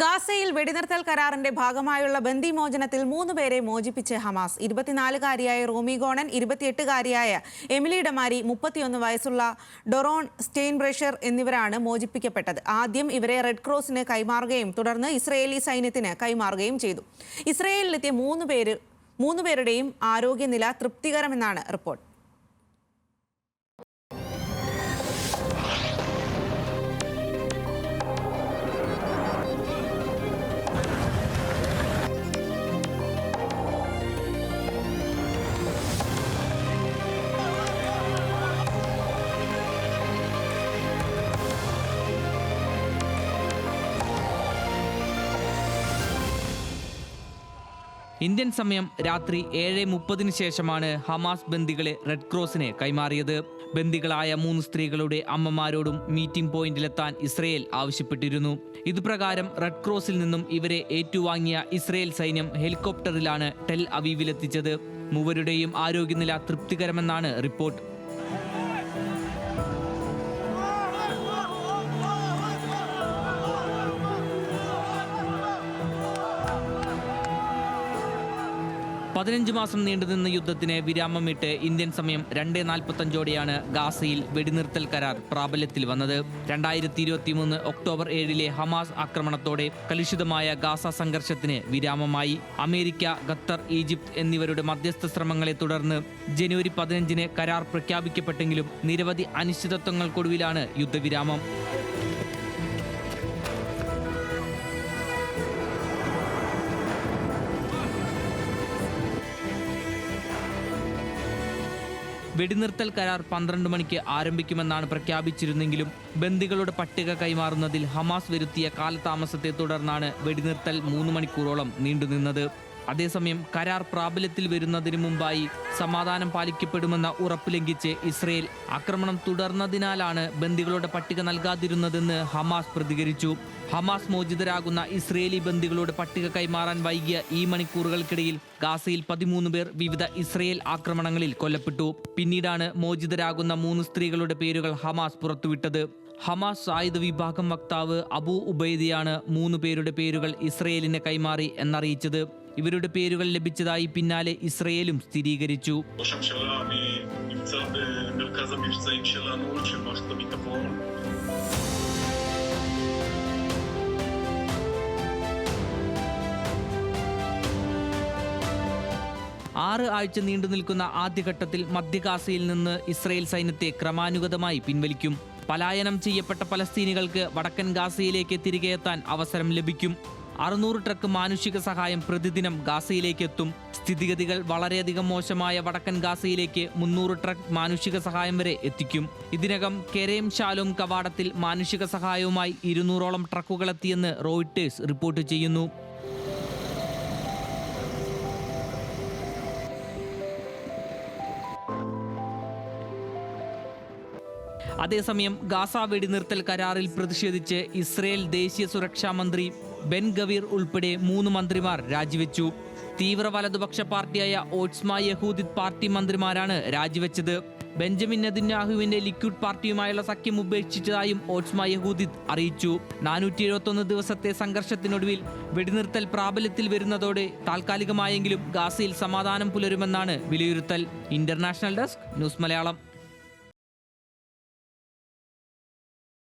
ഗാസയിൽ വെടിനിർത്തൽ കരാറിന്റെ ഭാഗമായുള്ള ബന്ദിമോചനത്തിൽ മൂന്ന് പേരെ മോചിപ്പിച്ച് ഹമാസ്. ഇരുപത്തിനാലുകാരിയായ റോമി ഗോണൻ ഇരുപത്തിയെട്ടുകാരിയായ എമിലി ഡമാരി മുപ്പത്തിയൊന്ന് വയസ്സുള്ള ഡൊറോൺ സ്റ്റെയിൻബ്രഷർ എന്നിവരാണ് മോചിപ്പിക്കപ്പെട്ടത്. ആദ്യം ഇവരെ റെഡ് ക്രോസിന് കൈമാറുകയും തുടർന്ന് ഇസ്രയേലി സൈന്യത്തിന് കൈമാറുകയും ചെയ്തു. ഇസ്രയേലിലെത്തിയ മൂന്ന് പേര് മൂന്നുപേരുടെയും ആരോഗ്യനില തൃപ്തികരമെന്നാണ് റിപ്പോർട്ട്. ഇന്ത്യൻ സമയം രാത്രി ഏഴ് മുപ്പതിന് ശേഷമാണ് ഹമാസ് ബന്ദികളെ റെഡ് ക്രോസിന് കൈമാറിയത്. ബന്ദികളായ മൂന്ന് സ്ത്രീകളുടെ അമ്മമാരോടും മീറ്റിംഗ് പോയിന്റിലെത്താൻ ഇസ്രയേൽ ആവശ്യപ്പെട്ടിരുന്നു. ഇതുപ്രകാരം റെഡ് ക്രോസിൽ നിന്നും ഇവരെ ഏറ്റുവാങ്ങിയ ഇസ്രയേൽ സൈന്യം ഹെലികോപ്റ്ററിലാണ് ടെൽ അവീവിലെത്തിച്ചത്. മൂവരുടെയും ആരോഗ്യനില തൃപ്തികരമെന്നാണ് റിപ്പോർട്ട്. പതിനഞ്ച് മാസം നീണ്ടുനിന്ന യുദ്ധത്തിന് വിരാമമിട്ട് ഇന്ത്യൻ സമയം രണ്ട് നാൽപ്പത്തഞ്ചോടെയാണ് ഗാസയിൽ വെടിനിർത്തൽ കരാർ പ്രാബല്യത്തിൽ വന്നത്. രണ്ടായിരത്തി ഇരുപത്തി മൂന്ന് ഒക്ടോബർ ഏഴിലെ ഹമാസ് ആക്രമണത്തോടെ കലുഷിതമായ ഗാസ സംഘർഷത്തിന് വിരാമമായി. അമേരിക്ക ഖത്തർ ഈജിപ്ത് എന്നിവരുടെ മധ്യസ്ഥ ശ്രമങ്ങളെ തുടർന്ന് ജനുവരി പതിനഞ്ചിന് കരാർ പ്രഖ്യാപിക്കപ്പെട്ടെങ്കിലും നിരവധി അനിശ്ചിതത്വങ്ങൾക്കൊടുവിലാണ് യുദ്ധവിരാമം. വെടിനിർത്തൽ കരാർ പന്ത്രണ്ട് മണിക്ക് ആരംഭിക്കുമെന്നാണ് പ്രഖ്യാപിച്ചിരുന്നെങ്കിലും ബന്ദികളുടെ പട്ടിക കൈമാറുന്നതിൽ ഹമാസ് വരുത്തിയ കാലതാമസത്തെ തുടർന്നാണ് വെടിനിർത്തൽ മൂന്ന് മണിക്കൂറോളം നീണ്ടുനിന്നത്. അതേസമയം കരാർ പ്രാബല്യത്തിൽ വരുന്നതിന് മുമ്പായി സമാധാനം പാലിക്കപ്പെടുമെന്ന ഉറപ്പ് ലംഘിച്ച് ഇസ്രയേൽ ആക്രമണം തുടർന്നതിനാലാണ് ബന്ദികളുടെ പട്ടിക നൽകാതിരുന്നതെന്ന് ഹമാസ് പ്രതികരിച്ചു. ഹമാസ് മോചിതരാകുന്ന ഇസ്രയേലി ബന്ദികളുടെ പട്ടിക കൈമാറാൻ വൈകിയ ഈ മണിക്കൂറുകൾക്കിടയിൽ ഗാസയിൽ പതിമൂന്ന് പേർ വിവിധ ഇസ്രയേൽ ആക്രമണങ്ങളിൽ കൊല്ലപ്പെട്ടു. പിന്നീടാണ് മോചിതരാകുന്ന മൂന്ന് സ്ത്രീകളുടെ പേരുകൾ ഹമാസ് പുറത്തുവിട്ടത്. ഹമാസ് സായുധ വിഭാഗം വക്താവ് അബു ഉബൈദിയാണ് മൂന്ന് പേരുടെ പേരുകൾ ഇസ്രയേലിന് കൈമാറി എന്നറിയിച്ചത്. ഇവരുടെ പേരുകൾ ലഭിച്ചതായി പിന്നാലെ ഇസ്രയേലും സ്ഥിരീകരിച്ചു. ആറ് ആഴ്ച നീണ്ടു നിൽക്കുന്ന ആദ്യഘട്ടത്തിൽ മധ്യഗാസയിൽ നിന്ന് ഇസ്രയേൽ സൈന്യത്തെ ക്രമാനുഗതമായി പിൻവലിക്കും. പലായനം ചെയ്യപ്പെട്ട പലസ്തീനികൾക്ക് വടക്കൻ ഗാസയിലേക്ക് തിരികെ എത്താൻ അവസരം ലഭിക്കും. അറുന്നൂറ് ട്രക്ക് മാനുഷിക സഹായം പ്രതിദിനം ഗാസയിലേക്ക് എത്തും സ്ഥിതിഗതികൾ വളരെയധികം മോശമായ വടക്കൻ ഗാസയിലേക്ക് മുന്നൂറ് ട്രക്ക് മാനുഷിക സഹായം വരെ എത്തിക്കും. ഇതിനകം കെരേം ഷാലും കവാടത്തിൽ മാനുഷിക സഹായവുമായി ഇരുന്നൂറോളം ട്രക്കുകൾ എത്തിയെന്ന് റോയിട്ടേഴ്സ് റിപ്പോർട്ട് ചെയ്യുന്നു. അതേസമയം ഗാസ വെടിനിർത്തൽ കരാറിൽ പ്രതിഷേധിച്ച് ഇസ്രയേൽ ദേശീയ സുരക്ഷാ മന്ത്രി ബെൻ ഗവീർ ഉൾപ്പെടെ മൂന്ന് മന്ത്രിമാർ രാജിവെച്ചു. തീവ്ര വലതുപക്ഷ പാർട്ടിയായ ഓട്സ്മ യഹൂദിത് പാർട്ടി മന്ത്രിമാരാണ് രാജിവെച്ചത്. ബെഞ്ചമിൻ നെതിന്യാഹുവിന്റെ ലിക്വിഡ് പാർട്ടിയുമായുള്ള സഖ്യം ഉപേക്ഷിച്ചതായും ഓട്സ്മ യഹൂദിത് അറിയിച്ചു. നാനൂറ്റി എഴുപത്തൊന്ന് ദിവസത്തെ സംഘർഷത്തിനൊടുവിൽ വെടിനിർത്തൽ പ്രാബല്യത്തിൽ വരുന്നതോടെ താൽക്കാലികമായെങ്കിലും ഗാസയിൽ സമാധാനം പുലരുമെന്നാണ് വിലയിരുത്തൽ. International desk news Malayalam.